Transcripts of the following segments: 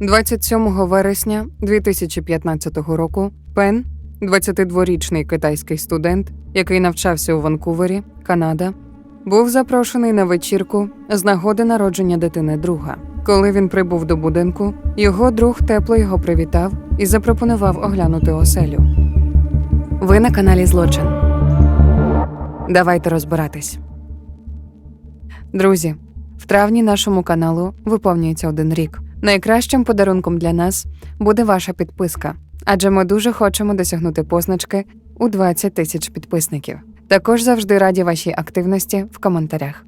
27 вересня 2015 року Пен, 22-річний китайський студент, який навчався у Ванкувері, Канада, був запрошений на вечірку з нагоди народження дитини друга. Коли він прибув до будинку, його друг тепло його привітав і запропонував оглянути оселю. Ви на каналі Злочин. Давайте розбиратись. Друзі, в травні нашому каналу виповнюється один рік. Найкращим подарунком для нас буде ваша підписка, адже ми дуже хочемо досягнути позначки у 20 тисяч підписників. Також завжди раді вашій активності в коментарях.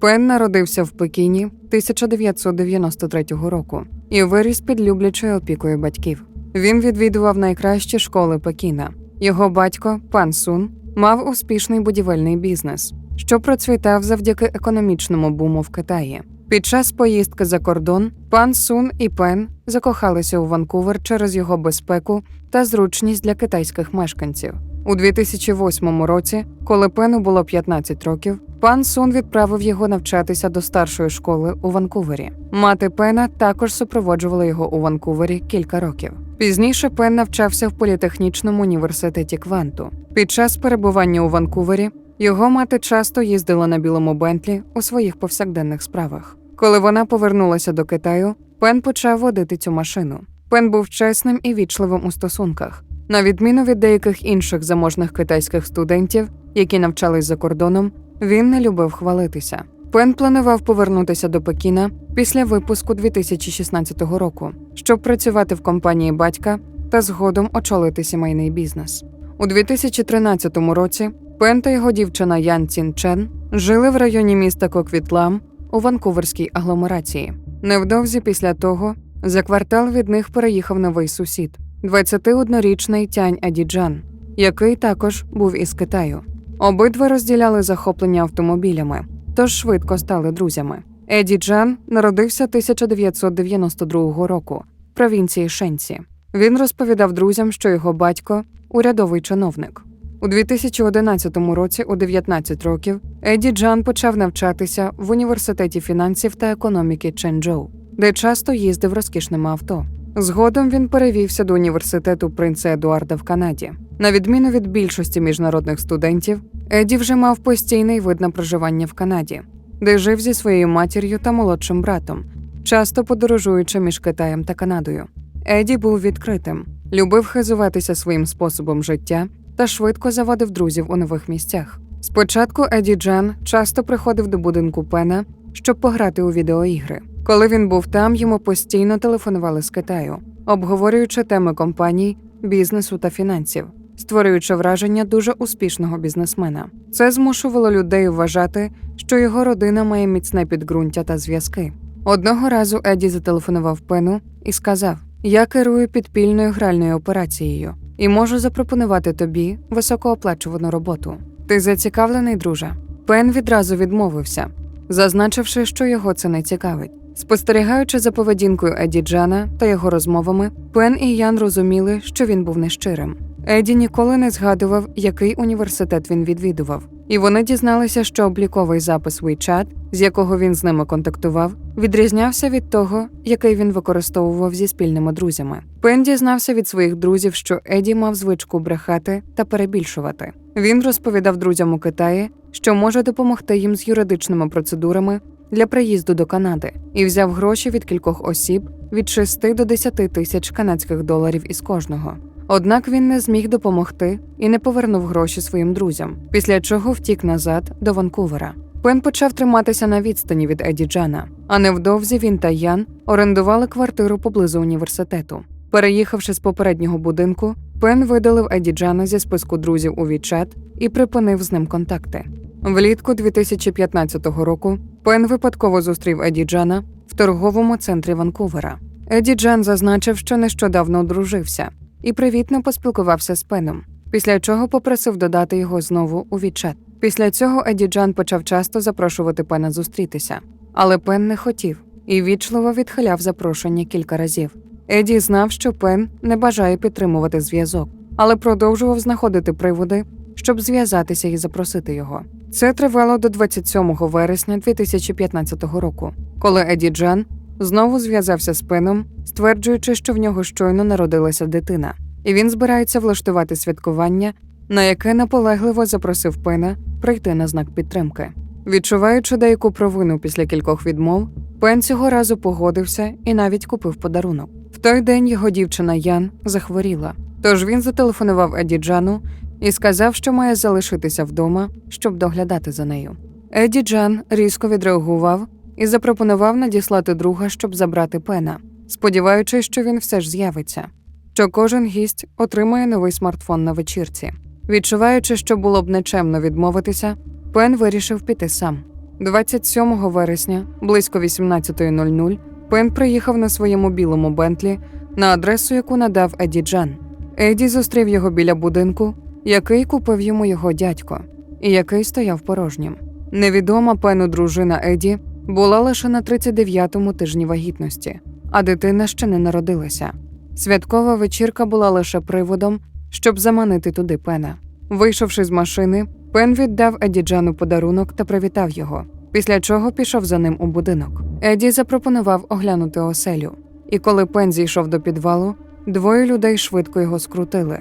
Пен народився в Пекіні 1993 року і виріс під люблячою опікою батьків. Він відвідував найкращі школи Пекіна. Його батько, пан Сун, мав успішний будівельний бізнес, що процвітав завдяки економічному буму в Китаї. Під час поїздки за кордон пан Сун і Пен закохалися у Ванкувер через його безпеку та зручність для китайських мешканців. У 2008 році, коли Пену було 15 років, пан Сун відправив його навчатися до старшої школи у Ванкувері. Мати Пена також супроводжувала його у Ванкувері кілька років. Пізніше Пен навчався в політехнічному університеті Кванту. Під час перебування у Ванкувері його мати часто їздила на білому Бентлі у своїх повсякденних справах. Коли вона повернулася до Китаю, Пен почав водити цю машину. Пен був чесним і вічливим у стосунках. На відміну від деяких інших заможних китайських студентів, які навчались за кордоном, він не любив хвалитися. Пен планував повернутися до Пекіна після випуску 2016 року, щоб працювати в компанії батька та згодом очолити сімейний бізнес. У 2013 році Пен та його дівчина Ян Цін Чен жили в районі міста Коквітлам у Ванкуверській агломерації. Невдовзі після того за квартал від них переїхав новий сусід, 21-річний Тянь Адіджан, який також був із Китаю. Обидва розділяли захоплення автомобілями, тож швидко стали друзями. Еді Джан народився 1992 року в провінції Шенсі. Він розповідав друзям, що його батько урядовий чиновник. У 2011 році, у 19 років, Еді Джан почав навчатися в університеті фінансів та економіки Ченджоу, де часто їздив розкішними авто. Згодом він перевівся до університету принца Едуарда в Канаді. На відміну від більшості міжнародних студентів, Еді вже мав постійний вид на проживання в Канаді, де жив зі своєю матір'ю та молодшим братом, часто подорожуючи між Китаєм та Канадою. Еді був відкритим, любив хизуватися своїм способом життя та швидко заводив друзів у нових місцях. Спочатку Еді Джан часто приходив до будинку Пена, щоб пограти у відеоігри. Коли він був там, йому постійно телефонували з Китаю, обговорюючи теми компаній, бізнесу та фінансів, створюючи враження дуже успішного бізнесмена. Це змушувало людей вважати, що його родина має міцне підґрунтя та зв'язки. Одного разу Еді зателефонував Пену і сказав: Я керую підпільною гральною операцією і можу запропонувати тобі високооплачувану роботу. Ти зацікавлений, друже? Пен відразу відмовився, зазначивши, що його це не цікавить. Спостерігаючи за поведінкою Еді Джана та його розмовами, Пен і Ян розуміли, що він був нещирим. Еді ніколи не згадував, який університет він відвідував, і вони дізналися, що обліковий запис WeChat, з якого він з ними контактував, відрізнявся від того, який він використовував зі спільними друзями. Пен дізнався від своїх друзів, що Еді мав звичку брехати та перебільшувати. Він розповідав друзям у Китаї, що може допомогти їм з юридичними процедурами для приїзду до Канади і взяв гроші від кількох осіб від 6 до 10 тисяч канадських доларів із кожного. Однак він не зміг допомогти і не повернув гроші своїм друзям, після чого втік назад до Ванкувера. Пен почав триматися на відстані від Еді Джана, а невдовзі він та Ян орендували квартиру поблизу університету. Переїхавши з попереднього будинку, Пен видалив Еді Джана зі списку друзів у Вічат і припинив з ним контакти. Влітку 2015 року Пен випадково зустрів Еді Джана в торговому центрі Ванкувера. Еді Джан зазначив, що нещодавно одружився, і привітно поспілкувався з Пеном, після чого попросив додати його знову у відчат. Після цього Еді Джан почав часто запрошувати Пена зустрітися, але Пен не хотів і вічливо відхиляв запрошення кілька разів. Еді знав, що Пен не бажає підтримувати зв'язок, але продовжував знаходити приводи, щоб зв'язатися і запросити його. Це тривало до 27 вересня 2015 року, коли Еді Джан знову зв'язався з Пеном, стверджуючи, що в нього щойно народилася дитина, і він збирається влаштувати святкування, на яке наполегливо запросив Пена прийти на знак підтримки. Відчуваючи деяку провину після кількох відмов, Пен цього разу погодився і навіть купив подарунок. В той день його дівчина Ян захворіла, тож він зателефонував Еді Джану і сказав, що має залишитися вдома, щоб доглядати за нею. Еді Джан різко відреагував і запропонував надіслати друга, щоб забрати Пена, сподіваючись, що він все ж з'явиться, що кожен гість отримає новий смартфон на вечірці. Відчуваючи, що було б нечемно відмовитися, Пен вирішив піти сам. 27 вересня, близько 18.00, Пен приїхав на своєму білому Бентлі на адресу, яку надав Еді Джан. Еді зустрів його біля будинку, який купив йому його дядько, і який стояв порожнім. Невідома пену дружина Еді була лише на 39-му тижні вагітності, а дитина ще не народилася. Святкова вечірка була лише приводом, щоб заманити туди пена. Вийшовши з машини, Пен віддав Еді Джану подарунок та привітав його, після чого пішов за ним у будинок. Еді запропонував оглянути оселю, і коли Пен зійшов до підвалу, двоє людей швидко його скрутили.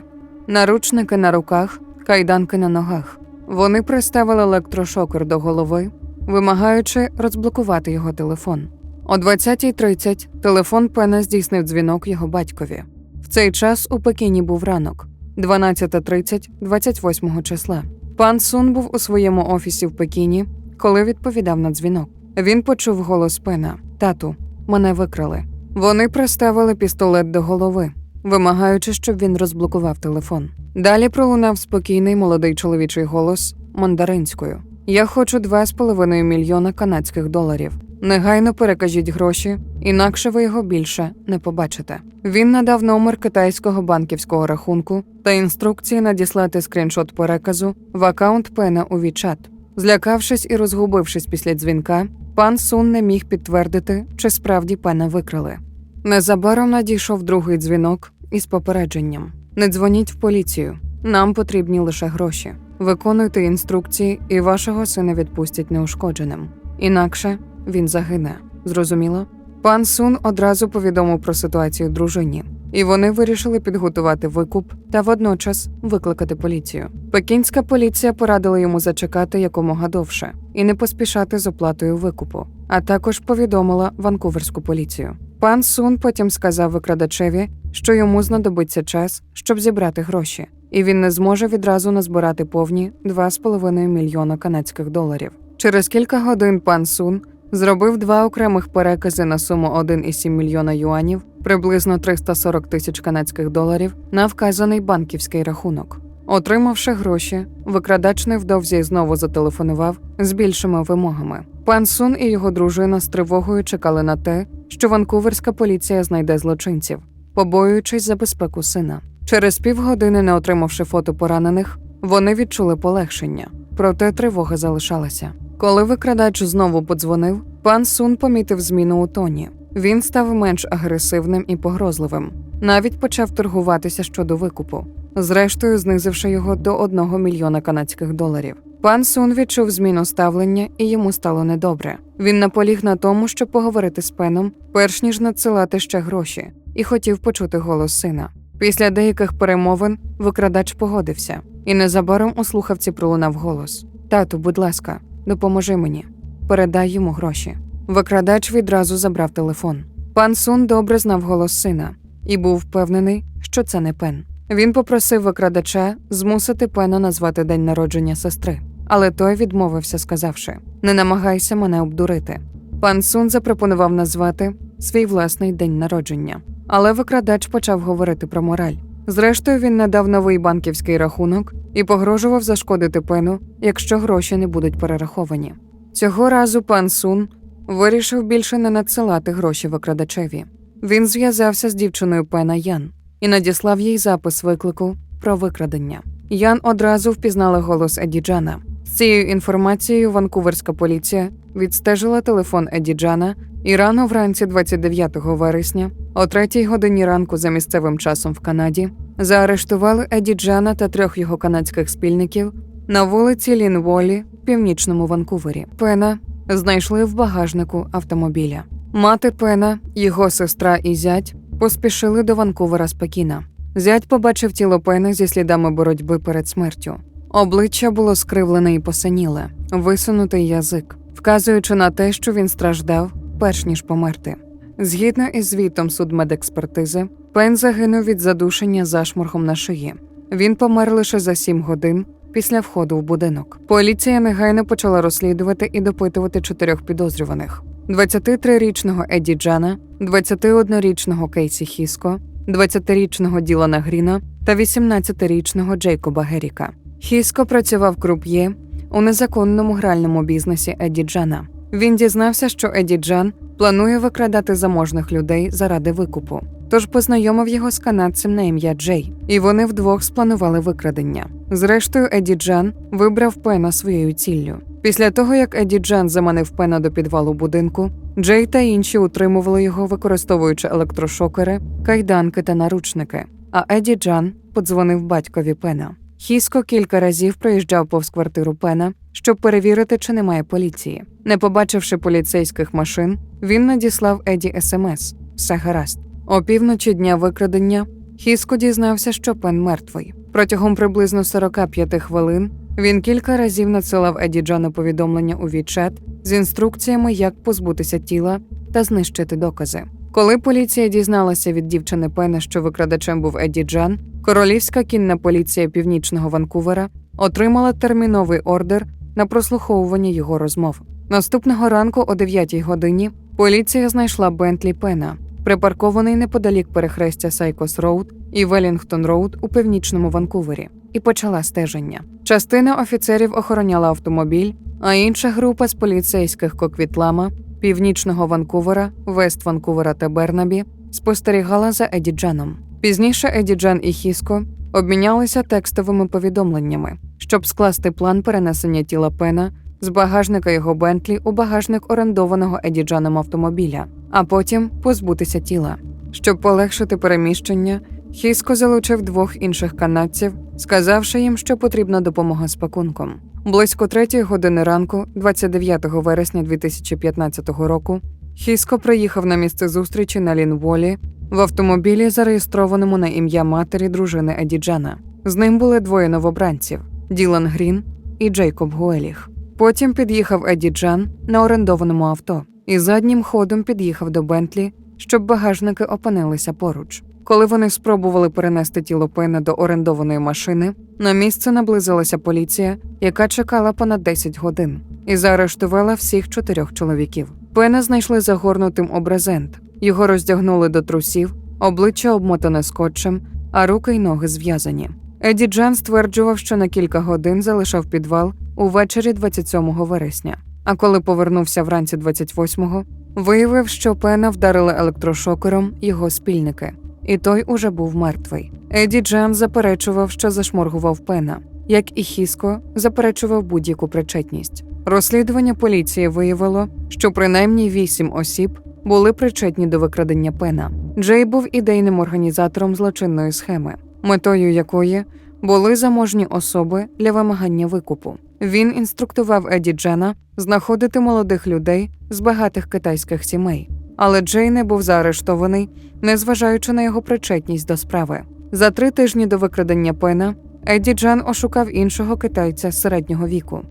Наручники на руках, кайданки на ногах. Вони приставили електрошокер до голови, вимагаючи розблокувати його телефон. О 20.30 телефон Пена здійснив дзвінок його батькові. В цей час у Пекіні був ранок, 12.30 28 числа. Пан Сун був у своєму офісі в Пекіні, коли відповідав на дзвінок. Він почув голос Пена: Тату, мене викрали. Вони приставили пістолет до голови, вимагаючи, щоб він розблокував телефон. Далі пролунав спокійний молодий чоловічий голос мандаринською. Я хочу 2,5 мільйона канадських доларів. Негайно перекажіть гроші, інакше ви його більше не побачите. Він надав номер китайського банківського рахунку та інструкції надіслати скріншот переказу в акаунт Пена у WeChat. Злякавшись і розгубившись після дзвінка, пан Сун не міг підтвердити, чи справді пена викрали. Незабаром надійшов другий дзвінок із попередженням: не дзвоніть в поліцію. Нам потрібні лише гроші. Виконуйте інструкції, і вашого сина відпустять неушкодженим. Інакше він загине. Зрозуміло? Пан Сун одразу повідомив про ситуацію дружині, і вони вирішили підготувати викуп та водночас викликати поліцію. Пекінська поліція порадила йому зачекати якомога довше і не поспішати з оплатою викупу, а також повідомила Ванкуверську поліцію. Пан Сун потім сказав викрадачеві, що йому знадобиться час, щоб зібрати гроші, і він не зможе відразу назбирати повні 2,5 мільйона канадських доларів. Через кілька годин пан Сун зробив два окремих перекази на суму 1,7 мільйона юанів, приблизно 340 тисяч канадських доларів, на вказаний банківський рахунок. Отримавши гроші, викрадач невдовзі знову зателефонував з більшими вимогами. Пан Сун і його дружина з тривогою чекали на те, що ванкуверська поліція знайде злочинців, побоюючись за безпеку сина. Через півгодини, не отримавши фото поранених, вони відчули полегшення, проте тривога залишалася. Коли викрадач знову подзвонив, пан Сун помітив зміну у тоні. Він став менш агресивним і погрозливим, навіть почав торгуватися щодо викупу, зрештою знизивши його до 1 мільйона канадських доларів. Пан Сун відчув зміну ставлення, і йому стало недобре. Він наполіг на тому, щоб поговорити з пеном, перш ніж надсилати ще гроші, і хотів почути голос сина. Після деяких перемовин викрадач погодився, і незабаром у слухавці пролунав голос: Тату, будь ласка, допоможи мені, передай йому гроші. Викрадач відразу забрав телефон. Пан Сун добре знав голос сина і був впевнений, що це не пен. Він попросив викрадача змусити пена назвати день народження сестри, але той відмовився, сказавши: Не намагайся мене обдурити. Пан Сун запропонував назвати свій власний день народження, але викрадач почав говорити про мораль. Зрештою, він надав новий банківський рахунок і погрожував зашкодити пену, якщо гроші не будуть перераховані. Цього разу пан Сун вирішив більше не надсилати гроші викрадачеві. Він зв'язався з дівчиною пена Ян і надіслав їй запис виклику про викрадення. Ян одразу впізнала голос Еді Джана. З цією інформацією Ванкуверська поліція відстежила телефон Еді Джана і рано вранці 29 вересня, о 3 годині ранку за місцевим часом в Канаді, заарештували Еді Джана та трьох його канадських спільників на вулиці Лінволі в північному Ванкувері. Пена знайшли в багажнику автомобіля. Мати Пена, його сестра і зять поспішили до Ванкувера з Пекіна. Зять побачив тіло Пена зі слідами боротьби перед смертю. Обличчя було скривлене і посиніле, висунутий язик, вказуючи на те, що він страждав, перш ніж померти. Згідно із звітом судмедекспертизи, Пен загинув від задушення зашморгом на шиї. Він помер лише за сім годин після входу в будинок. Поліція негайно почала розслідувати і допитувати чотирьох підозрюваних: 23-річного Еді Джана, 21-річного Кейсі Хіско, 20-річного Ділана Гріна та 18-річного Джейкоба Геріка. Хіско працював круп'є у незаконному гральному бізнесі Еді Джана. Він дізнався, що Еді Джан планує викрадати заможних людей заради викупу. Тож познайомив його з канадцем на ім'я Джей, і вони вдвох спланували викрадення. Зрештою, Еді Джан вибрав Пена своєю ціллю. Після того, як Еді Джан заманив Пена до підвалу будинку, Джей та інші утримували його, використовуючи електрошокери, кайданки та наручники. А Еді Джан подзвонив батькові Пена. Хіско кілька разів проїжджав повз квартиру Пена, щоб перевірити, чи немає поліції. Не побачивши поліцейських машин, він надіслав Еді смс все гаразд. Опівночі дня викрадення Хіско дізнався, що Пен мертвий. Протягом приблизно 45 хвилин він кілька разів надсилав Еді Джану повідомлення у відчат з інструкціями, як позбутися тіла та знищити докази. Коли поліція дізналася від дівчини Пена, що викрадачем був Еді Джан, королівська кінна поліція північного Ванкувера отримала терміновий ордер на прослуховування його розмов. Наступного ранку о 9 годині поліція знайшла Бентлі Пена, припаркований неподалік перехрестя Сайкос Роуд і Велінгтон Роуд у північному Ванкувері, і почала стеження. Частина офіцерів охороняла автомобіль, а інша група з поліцейських Коквітлама, північного Ванкувера, Вест Ванкувера та Бернабі спостерігала за Еді Джаном. Пізніше Еді Джан і Хіско обмінялися текстовими повідомленнями, щоб скласти план перенесення тіла Пена з багажника його Бентлі у багажник орендованого Еді Джаном автомобіля, а потім позбутися тіла. Щоб полегшити переміщення, Хіско залучив двох інших канадців, сказавши їм, що потрібна допомога з пакунком. Близько третьої години ранку, 29 вересня 2015 року, Хіско приїхав на місце зустрічі на Лінволі в автомобілі, зареєстрованому на ім'я матері дружини Еді Джана. З ним були двоє новобранців Ділан Грін і Джейкоб Гуеліх. Потім під'їхав Еді Джан на орендованому авто і заднім ходом під'їхав до Бентлі, щоб багажники опинилися поруч. Коли вони спробували перенести тіло Пена до орендованої машини, на місце наблизилася поліція, яка чекала понад 10 годин, і заарештувала всіх чотирьох чоловіків. Пена знайшли загорнутим у брезент. Його роздягнули до трусів, обличчя обмотане скотчем, а руки й ноги зв'язані. Еді Джан стверджував, що на кілька годин залишав підвал увечері 27 вересня. А коли повернувся вранці 28-го, виявив, що Пена вдарили електрошокером його спільники, і той уже був мертвий. Еді Джан заперечував, що зашморгував Пена, як і Хіско заперечував будь-яку причетність. Розслідування поліції виявило, що принаймні вісім осіб були причетні до викрадення Пена. Джей був ідейним організатором злочинної схеми, метою якої були заможні особи для вимагання викупу. Він інструктував Еді Джена знаходити молодих людей з багатих китайських сімей. Але Джей не був заарештований, незважаючи на його причетність до справи. За три тижні до викрадення Пена Еді Джан ошукав іншого китайця середнього віку,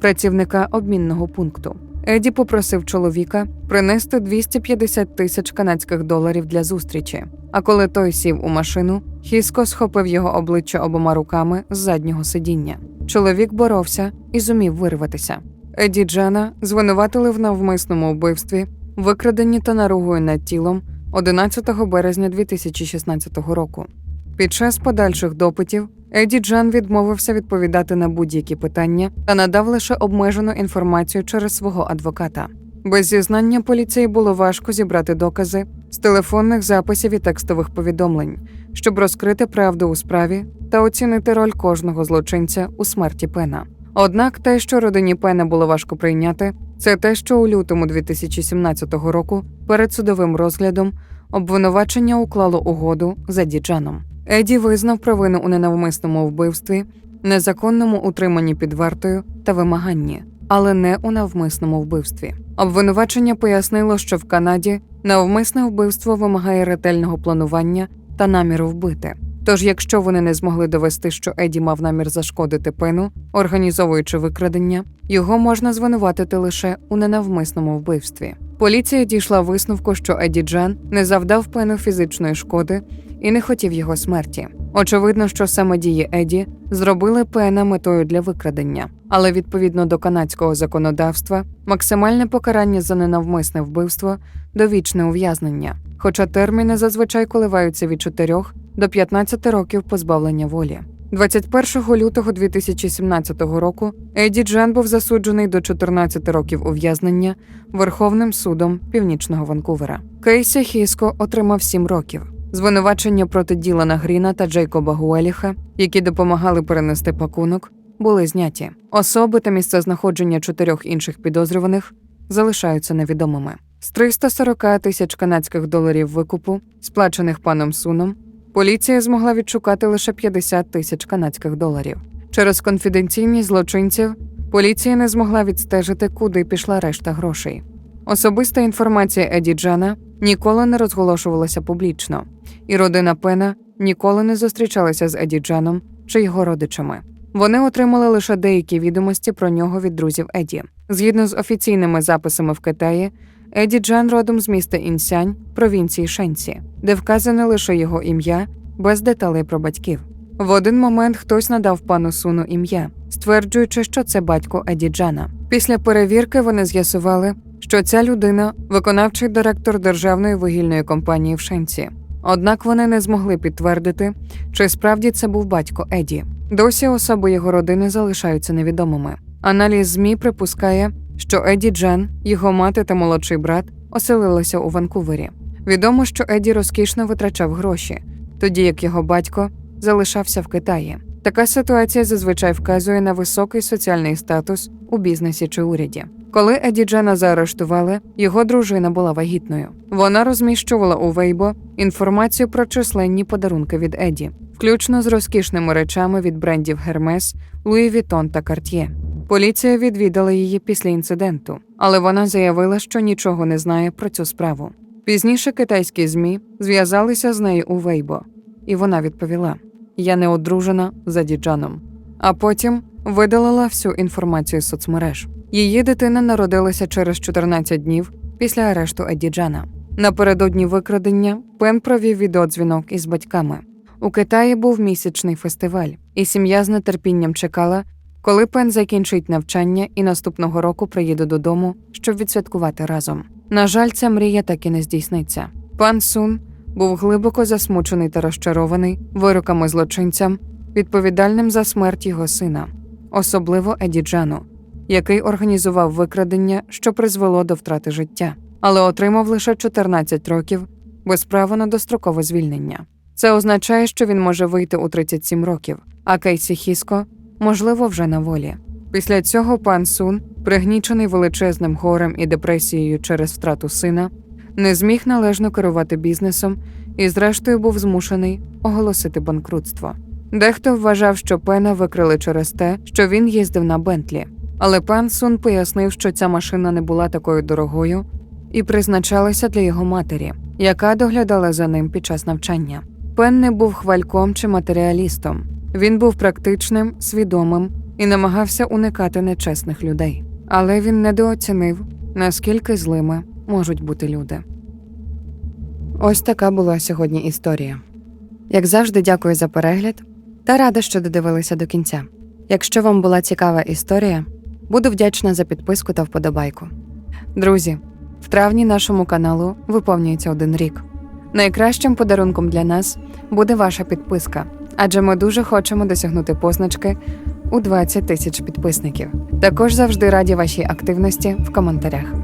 працівника обмінного пункту. Еді попросив чоловіка принести 250 тисяч канадських доларів для зустрічі. А коли той сів у машину, Хіско схопив його обличчя обома руками з заднього сидіння. Чоловік боровся і зумів вирватися. Еді Джана звинуватили в навмисному вбивстві, викраденні та наругою над тілом 11 березня 2016 року. Під час подальших допитів Еді Джан відмовився відповідати на будь-які питання та надав лише обмежену інформацію через свого адвоката. Без зізнання поліції було важко зібрати докази з телефонних записів і текстових повідомлень, щоб розкрити правду у справі та оцінити роль кожного злочинця у смерті Пена. Однак те, що родині Пена було важко прийняти, це те, що у лютому 2017 року перед судовим розглядом обвинувачення уклало угоду за Діджаном. Еді визнав провину у ненавмисному вбивстві, незаконному утриманні під вартою та вимаганні, але не у навмисному вбивстві. Обвинувачення пояснило, що в Канаді навмисне вбивство вимагає ретельного планування та наміру вбити. Тож, якщо вони не змогли довести, що Еді мав намір зашкодити пену, організовуючи викрадення, його можна звинуватити лише у ненавмисному вбивстві. Поліція дійшла висновку, що Еді Джан не завдав пену фізичної шкоди і не хотів його смерті. Очевидно, що саме дії Еді зробили Пена метою для викрадення, але відповідно до канадського законодавства, максимальне покарання за ненавмисне вбивство довічне ув'язнення, хоча терміни зазвичай коливаються від 4 до 15 років позбавлення волі. 21 лютого 2017 року Еді Джан був засуджений до 14 років ув'язнення Верховним судом Північного Ванкувера. Кейсі Хіско отримав 7 років. Звинувачення проти Ділана Гріна та Джейкоба Гуеліха, які допомагали перенести пакунок, були зняті. Особи та місце знаходження чотирьох інших підозрюваних залишаються невідомими. З 340 тисяч канадських доларів викупу, сплачених паном Суном, поліція змогла відшукати лише 50 тисяч канадських доларів. Через конфіденційність злочинців поліція не змогла відстежити, куди пішла решта грошей. Особиста інформація Еді Джана ніколи не розголошувалася публічно, і родина Пена ніколи не зустрічалася з Еді Джаном чи його родичами. Вони отримали лише деякі відомості про нього від друзів Еді. Згідно з офіційними записами в Китаї, Еді Джан родом з міста Інсянь, провінції Шенсі, де вказане лише його ім'я без деталей про батьків. В один момент хтось надав пану Суну ім'я, стверджуючи, що це батько Еді Джана. Після перевірки вони з'ясували, що ця людина виконавчий директор державної вугільної компанії в Шенсі. Однак вони не змогли підтвердити, чи справді це був батько Еді. Досі особи його родини залишаються невідомими. Аналіз ЗМІ припускає, що Еді Джан, його мати та молодший брат оселилися у Ванкувері. Відомо, що Еді розкішно витрачав гроші, тоді як його батько залишався в Китаї. Така ситуація зазвичай вказує на високий соціальний статус у бізнесі чи уряді. Коли Еді Джана заарештували, його дружина була вагітною. Вона розміщувала у Вейбо інформацію про численні подарунки від Еді, включно з розкішними речами від брендів Hermes, Louis Vuitton та Cartier. Поліція відвідала її після інциденту, але вона заявила, що нічого не знає про цю справу. Пізніше китайські ЗМІ зв'язалися з нею у Вейбо, і вона відповіла: Я не одружена за діджаном. А потім видалила всю інформацію з соцмереж. Її дитина народилася через 14 днів після арешту Едіджана. Напередодні викрадення Пен провів відеодзвінок із батьками. У Китаї був місячний фестиваль, і сім'я з нетерпінням чекала, коли Пен закінчить навчання і наступного року приїде додому, щоб відсвяткувати разом. На жаль, ця мрія так і не здійсниться. Пан Сун був глибоко засмучений та розчарований вироками злочинцям, відповідальним за смерть його сина, особливо Едіджану, який організував викрадення, що призвело до втрати життя, але отримав лише 14 років без права на дострокове звільнення. Це означає, що він може вийти у 37 років, а Кейсі Хіско, можливо, вже на волі. Після цього пан Сун, пригнічений величезним горем і депресією через втрату сина, не зміг належно керувати бізнесом і, зрештою, був змушений оголосити банкрутство. Дехто вважав, що Пена викрили через те, що він їздив на Бентлі, але пан Сун пояснив, що ця машина не була такою дорогою і призначалася для його матері, яка доглядала за ним під час навчання. Пен не був хвальком чи матеріалістом. Він був практичним, свідомим і намагався уникати нечесних людей. Але він недооцінив, наскільки злими можуть бути люди. Ось така була сьогодні історія. Як завжди, дякую за перегляд та рада, що додивилися до кінця. Якщо вам була цікава історія, буду вдячна за підписку та вподобайку. Друзі, в травні нашому каналу виповнюється один рік. Найкращим подарунком для нас буде ваша підписка, адже ми дуже хочемо досягнути позначки у 20 тисяч підписників. Також завжди раді вашій активності в коментарях.